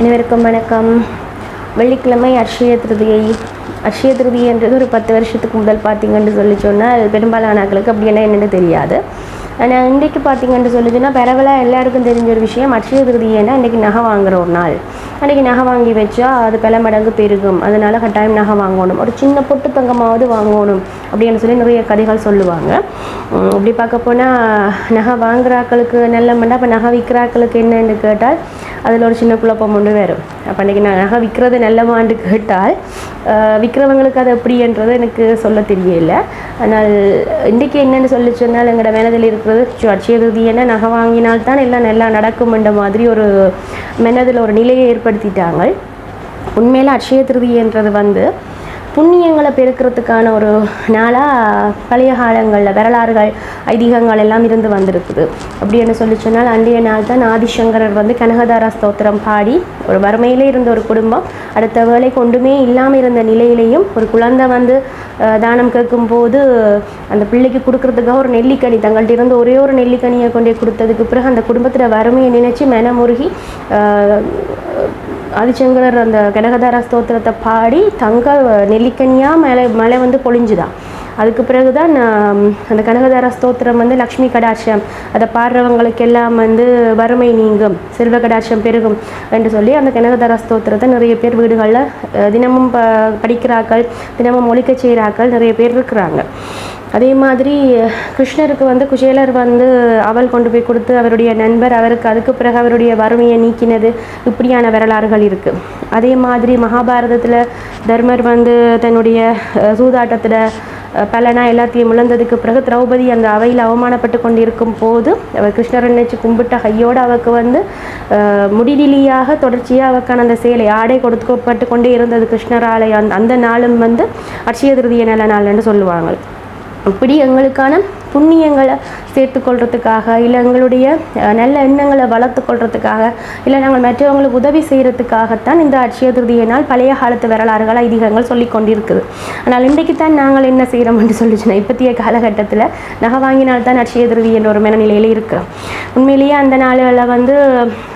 அனைவருக்கும் வணக்கம். வெள்ளிக்கிழமை அக்ஷய திருதியை அக்ஷய திருதியன்றது ஒரு பத்து வருஷத்துக்கு முதல் பார்த்தீங்கன்னு சொல்லி சொன்னால் பெரும்பாலான ஆட்களுக்கு அப்படி என்ன தெரியாது. ஆனால் இன்றைக்கு பார்த்தீங்கன்னு சொல்லுதுன்னா பரவலாக எல்லாருக்கும் தெரிஞ்ச ஒரு விஷயம் அட்சய திருதியன்னா இன்றைக்கி நகை வாங்குற ஒரு நாள். அன்றைக்கி நகை வாங்கி வச்சா அது பல மடங்கு பெருகும். அதனால கட்டாயம் நகை வாங்கணும். ஒரு சின்ன பொட்டு தங்கமாவது வாங்கணும் அப்படின்னு சொல்லி நிறைய கதைகள் சொல்லுவாங்க. இப்படி பார்க்க போனால் நகை வாங்குறாக்களுக்கு நல்ல மண்டா அப்போ நகை விற்கிறாக்களுக்கு என்னன்னு கேட்டால் அதில் ஒரு சின்ன குழப்பம் ஒன்று வரும். அப்போ அன்றைக்கி நான் நகை விற்கிறது நல்லமான்னு கேட்டால் விற்கிறவங்களுக்கு அது எப்படின்றது எனக்கு சொல்ல தெரியல. ஆனால் இன்றைக்கி என்னென்னு சொல்லி சொன்னால் எங்களோட மனதில் இருக்கிறது சு- என்ன நகை வாங்கினால்தான் எல்லாம் நல்லா நடக்கும்ன்ற மாதிரி ஒரு மனதில் ஒரு நிலையை ஏற்படுத்திட்டாங்க. உண்மையில் அட்சய திருதின்றது வந்து புண்ணியங்களை பெருக்கிறதுக்கான ஒரு நாளாக பழைய காலங்களில் வரலாறுகள் ஐதீகங்கள் எல்லாம் இருந்து வந்திருக்குது. அப்படின்னு சொல்லி சொன்னால் அன்றைய நாள் தான் ஆதிசங்கரர் வந்து கனகதார ஸ்தோத்திரம் பாடி ஒரு வறுமையிலே இருந்த ஒரு குடும்பம் அடுத்த வேலை கொண்டுமே இல்லாமல் இருந்த நிலையிலையும் ஒரு குழந்தை வந்து தானம் கேட்கும்போது அந்த பிள்ளைக்கு கொடுக்கறதுக்காக ஒரு நெல்லிக்கனி தங்கள்கிட்ட இருந்து ஒரே ஒரு நெல்லிக்கனியை கொண்டே கொடுத்ததுக்கு பிறகு அந்த குடும்பத்தில் வறுமையை நினைச்சு மனமுருகி ஆதிச்சங்கரர் அந்த கனகதார ஸ்தோத்திரத்தை பாடி தங்க நெல்லிக்கனியாக மலை மலை வந்து பொழிஞ்சுதான் அதுக்கு பிறகு தான் அந்த கனகதார ஸ்தோத்திரம் வந்து லக்ஷ்மி கடாட்சம். அதை பாடுறவங்களுக்கு எல்லாம் வந்து வறுமை நீங்கும் செல்வ கடாட்சம் பெருகும் என்று சொல்லி அந்த கனகதார ஸ்தோத்திரத்தை நிறைய பேர் வீடுகளில் தினமும் ப படிக்கிறாக்கள் தினமும் ஒழிக்க செய்கிறாக்கள் நிறைய பேர் இருக்கிறாங்க. அதே மாதிரி கிருஷ்ணருக்கு வந்து குஷேலர் வந்து அவள் கொண்டு போய் கொடுத்து அவருடைய நண்பர் அவருக்கு அதுக்கு பிறகு அவருடைய வறுமையை நீக்கினது இப்படியான வரலாறுகள் இருக்குது அதே மாதிரி மகாபாரதத்தில் தர்மர் வந்து தன்னுடைய சூதாட்டத்தில் பலனா எல்லாத்தையும் இழந்ததுக்கு பிறகு திரௌபதி அந்த அவையில் அவமானப்பட்டு கொண்டிருக்கும் போது அவர் கிருஷ்ணர் நினைச்சு கும்பிட்ட கையோடு அவருக்கு வந்து முடிவிலியாக தொடர்ச்சியாக அவருக்கான அந்த சேலை ஆடை கொடுக்கப்பட்டு கொண்டே இருந்தது கிருஷ்ணராலய அந்த அந்த நாளும் வந்து அட்சய திருதிய நல்ல நாள்னு சொல்லுவாங்க. இப்படி எங்களுக்கான புண்ணியங்களை சேர்த்து கொள்றதுக்காக இல்லை எங்களுடைய நல்ல எண்ணங்களை வளர்த்து கொள்றதுக்காக இல்லை நாங்கள் மற்றவங்களுக்கு உதவி செய்கிறதுக்காகத்தான் இந்த அட்சய திருதிய நாள் பழைய காலத்து வரலாறுகள் ஐதீகங்கள் சொல்லி கொண்டிருக்குது. ஆனால் இன்றைக்கு தான் நாங்கள் என்ன செய்கிறோம் என்று சொல்லிச்சுன்னா இப்பத்திய காலகட்டத்தில் நகை வாங்கினால் தான் அட்சய திருதி என்ற ஒரு மனநிலையில் இருக்கிறோம். உண்மையிலேயே அந்த நாளில் வந்து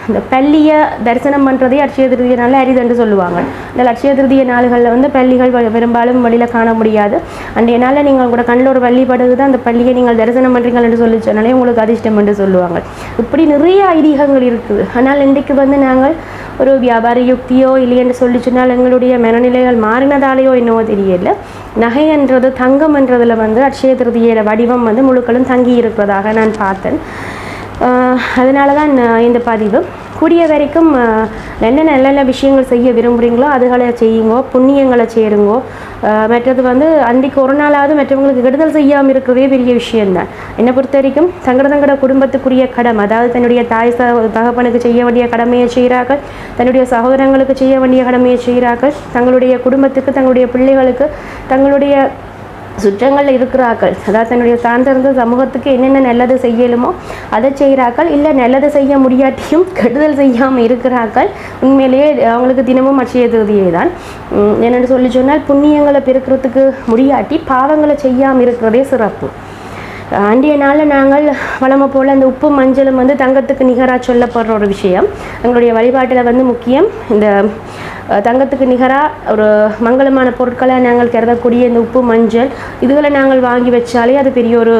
இந்த பள்ளியை தரிசனம் பண்ணுறதே அட்சய திருதிய நாள் அரிதென்று சொல்லுவாங்க. இந்த அட்சய திருதிய நாள்களில் வந்து பள்ளிகள் பெரும்பாலும் வழியில் காண முடியாது. அன்றைய நாளில் நீங்கள் கூட கண்ணில் ஒரு வள்ளி படுகுது அந்த பள்ளியை நீங்கள் தரிசனம் பண்ணுறீங்கள் என்று சொல்லி சொன்னாலே உங்களுக்கு அதிர்ஷ்டம் என்று சொல்லுவாங்க. இப்படி நிறைய ஐதீகங்கள் இருக்குது. ஆனால் இன்றைக்கு வந்து நாங்கள் ஒரு வியாபார யுக்தியோ இல்லையென்று சொல்லி சொன்னால் எங்களுடைய மனநிலைகள் மாறினதாலேயோ என்னவோ தெரியல. நகைன்றது என்றதில் வந்து அட்சய திருதியோட வடிவம் வந்து முழுக்களும் தங்கி இருக்கிறதாக நான் பார்த்தேன். அதனால தான் நான் இந்த பதிவு. கூடிய வரைக்கும் என்னென்ன நல்ல நல்ல விஷயங்கள் செய்ய விரும்புகிறீங்களோ அதுகளை செய்யுங்கோ புண்ணியங்களை சேருங்கோ. மற்றது வந்து அன்றைக்கு ஒரு நாளாவது மற்றவங்களுக்கு கெடுதல் செய்யாமல் இருக்கிறதே பெரிய விஷயம்தான். என்னை பொறுத்த வரைக்கும் தங்கட தங்கட குடும்பத்துக்குரிய கடம் அதாவது தன்னுடைய தாய் தகப்பனுக்கு செய்ய வேண்டிய கடமையை செய்கிறார்கள் தன்னுடைய சகோதரங்களுக்கு செய்ய வேண்டிய கடமையை செய்கிறார்கள் தங்களுடைய குடும்பத்துக்கு தங்களுடைய பிள்ளைகளுக்கு தங்களுடைய சுற்றங்கள் இருக்கிறார்கள். அதாவது தன்னுடைய சார்ந்திருந்த சமூகத்துக்கு என்னென்ன நல்லது செய்யலுமோ அதை செய்கிறார்கள். இல்லை நல்லது செய்ய முடியாட்டியும் கெடுதல் செய்யாமல் இருக்கிறார்கள். உண்மையிலேயே அவங்களுக்கு தினமும் அச்சய திருதியை தான் என்னென்னு சொல்லி சொன்னால் புண்ணியங்களை பெருக்கிறதுக்கு முடியாட்டி பாவங்களை செய்யாமல் இருக்கிறதே சிறப்பு. அன்றைய நாளில் நாங்கள் வழமை போல் அந்த உப்பு மஞ்சளும் வந்து தங்கத்துக்கு நிகராக சொல்லப்படுற ஒரு விஷயம். எங்களுடைய வழிபாட்டில் வந்து முக்கியம் இந்த தங்கத்துக்கு நிகராக ஒரு மங்களமான பொருட்களை நாங்கள் கருதக்கூடிய இந்த உப்பு மஞ்சள் இதுகளை நாங்கள் வாங்கி வச்சாலே அது பெரிய ஒரு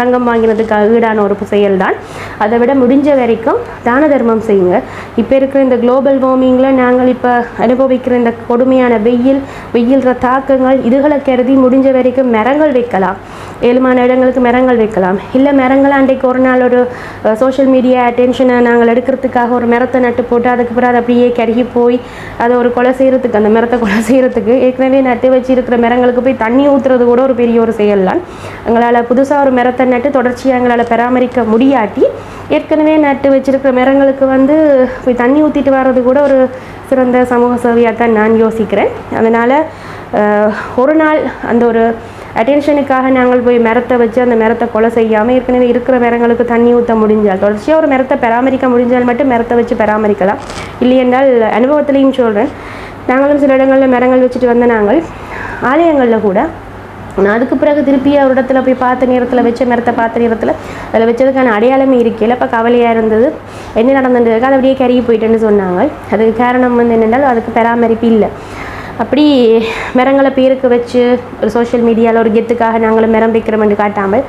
தங்கம் வாங்கினதுக்கு ஈடான ஒரு செயல் தான் அதை விட முடிஞ்ச வரைக்கும் தான தர்மம் செய்யுங்க. இப்போ இருக்கிற இந்த குளோபல் வார்மிங்கில் நாங்கள் இப்போ அனுபவிக்கிற இந்த கொடுமையான வெயில் வெயில்ற தாக்கங்கள் இதுகளை கருதி முடிஞ்ச வரைக்கும் மரங்கள் வைக்கலாம். ஏழுமான இடங்களுக்கு மரங்கள் வைக்கலாம். இல்லை மரங்களை அன்றைக்கு ஒரு நாள் ஒரு சோஷியல் மீடியா அட்டென்ஷனை நாங்கள் எடுக்கிறதுக்காக ஒரு மரத்தை நட்டு போட்டு அதுக்கு பிறகு அது அப்படியே கருகி போய் அதை ஒரு கொலை செய்கிறதுக்கு அந்த மரத்தை கொலை செய்கிறதுக்கு ஏற்கனவே நட்டு வச்சு இருக்கிற மரங்களுக்கு போய் தண்ணி ஊற்றுறது கூட ஒரு பெரிய ஒரு செயல் தான் எங்களால் புதுசாக ஒரு மரத்தை நட்டு தொடர்ச்சியாக எங்களால் பராமரிக்க முடியாட்டி ஏற்கனவே நட்டு வச்சிருக்கிற மரங்களுக்கு வந்து போய் தண்ணி ஊற்றிட்டு வர்றது கூட ஒரு சிறந்த சமூக சேவையாக தான் நான் யோசிக்கிறேன். அதனால் ஒரு நாள் அந்த ஒரு அட்டென்ஷனுக்காக நாங்கள் போய் மரத்தை வச்சு அந்த மரத்தை கொலை செய்யாமல் ஏற்கனவே இருக்கிற மரங்களுக்கு தண்ணி ஊற்ற முடிஞ்சால் தொடர்ச்சியாக ஒரு மரத்தை பராமரிக்க முடிஞ்சால் மட்டும் மரத்தை வச்சு பராமரிக்கலாம். இல்லையென்றால் அனுபவத்திலையும் சொல்கிறேன் நாங்களும் சில இடங்களில் மரங்கள் வச்சுட்டு வந்த நாங்கள் ஆலயங்களில் கூட நான் அதுக்கு பிறகு திருப்பி ஒரு இடத்துல போய் பார்த்த நேரத்தில் வச்ச மரத்தை பார்த்த நேரத்தில் அதில் வச்சதுக்கான அடையாளமே இருக்கையில் அப்போ கவலையாக இருந்தது. என்ன நடந்துருக்கு அது அப்படியே கருகி போயிட்டேன்னு சொன்னாங்க. அதுக்கு காரணம் வந்து என்னென்றால் அதுக்கு பராமரிப்பு இல்லை. அப்படி மரங்களை பேருக்கு வச்சு ஒரு சோஷியல் மீடியாவில் ஒரு கெத்துக்காக நாங்களும் மரம் வைக்கிறோம்னு காட்டாமல்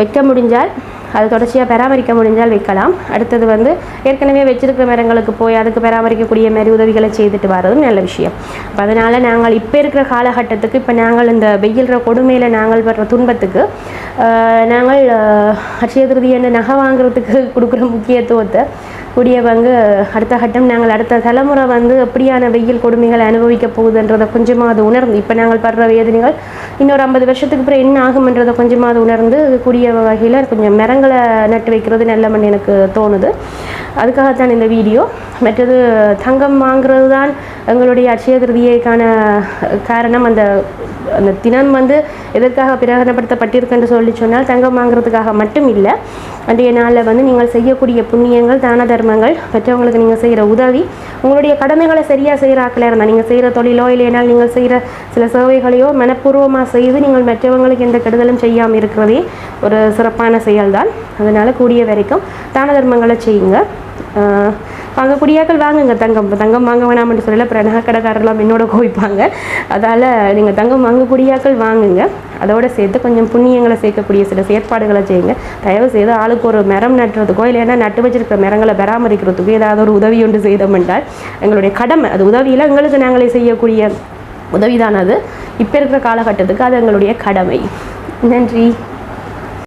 வைக்க முடிஞ்சால் அது தொடர்ச்சியாக பராமரிக்க முடிஞ்சால் வைக்கலாம். அடுத்தது வந்து ஏற்கனவே வச்சிருக்கிற மரங்களுக்கு போய் அதுக்கு பராமரிக்கக்கூடிய மாதிரி உதவிகளை செய்துட்டு வர்றதும் நல்ல விஷயம். அப்போ அதனால் நாங்கள் இப்போ இருக்கிற காலகட்டத்துக்கு இப்போ நாங்கள் இந்த வெயில்ற கொடுமையில் நாங்கள் வர்ற துன்பத்துக்கு நாங்கள் அட்சய திருதி என்ன நகை வாங்குறதுக்கு கொடுக்குற முக்கியத்துவத்தை கூடிய பங்கு அடுத்த கட்டம் நாங்கள் அடுத்த தலைமுறை வந்து எப்படியான வெயில் கொடுமைகளை அனுபவிக்க போகுதுன்றதை கொஞ்சமாக அது உணர்ந்து இப்போ நாங்கள் படுற வேதனைகள் இன்னொரு ஐம்பது வருஷத்துக்கு அப்புறம் என்ன ஆகும்ன்றதை கொஞ்சமாக அது உணர்ந்து கூடிய வகையில் கொஞ்சம் மரங்களை நட்டு வைக்கிறது நல்லமன்னு எனக்கு தோணுது. அதுக்காகத்தான் இந்த வீடியோ. மற்றது தங்கம் வாங்குறது தான் எங்களுடைய அட்சய திருதியைக்கான காரணம். அந்த அந்த தினம் வந்து எதற்காக பிரகடனப்படுத்தப்பட்டிருக்குன்னு சொல்லி சொன்னால் தங்கம் வாங்குறதுக்காக மட்டும் இல்லை அன்றைய நாளில் வந்து நீங்கள் செய்யக்கூடிய புண்ணியங்கள் தான தர்மங்கள் மற்றவங்களுக்கு நீங்கள் செய்கிற உதவி உங்களுடைய கடமைகளை சரியாக செய்கிற இருந்தால் நீங்கள் செய்கிற தொழிலோ இல்லைனால் நீங்கள் செய்கிற சில சேவைகளையோ மனப்பூர்வமாக செய்து நீங்கள் மற்றவங்களுக்கு எந்த கெடுதலும் செய்யாமல் இருக்கிறதே ஒரு சிறப்பான செயல்தான். அதனால் கூடிய வரைக்கும் தான தர்மங்களை செய்யுங்க. வாங்க குடியாக்கள் வாங்குங்க தங்கம் தங்கம் வாங்க வேணாம்னு சொல்லல அப்புறம் நகை கடைக்காரர்லாம் என்னோட கோவிப்பாங்க. அதால் நீங்கள் தங்கம் வாங்க குடியாக்கள் வாங்குங்க. அதோட சேர்த்து கொஞ்சம் புண்ணியங்களை சேர்க்கக்கூடிய சில செயற்பாடுகளை செய்யுங்க. தயவு செய்து ஆளுக்கு ஒரு மரம் நட்டுறதுக்கோ இல்லைன்னா நட்டு வச்சிருக்கிற மரங்களை பராமரிக்கிறதுக்கோ ஏதாவது ஒரு உதவி ஒன்று செய்தோம் என்றால் எங்களுடைய கடமை அது உதவியில் எங்களுக்கு நாங்களே செய்யக்கூடிய உதவிதான் அது. இப்போ இருக்கிற காலகட்டத்துக்கு அது எங்களுடைய கடமை. நன்றி.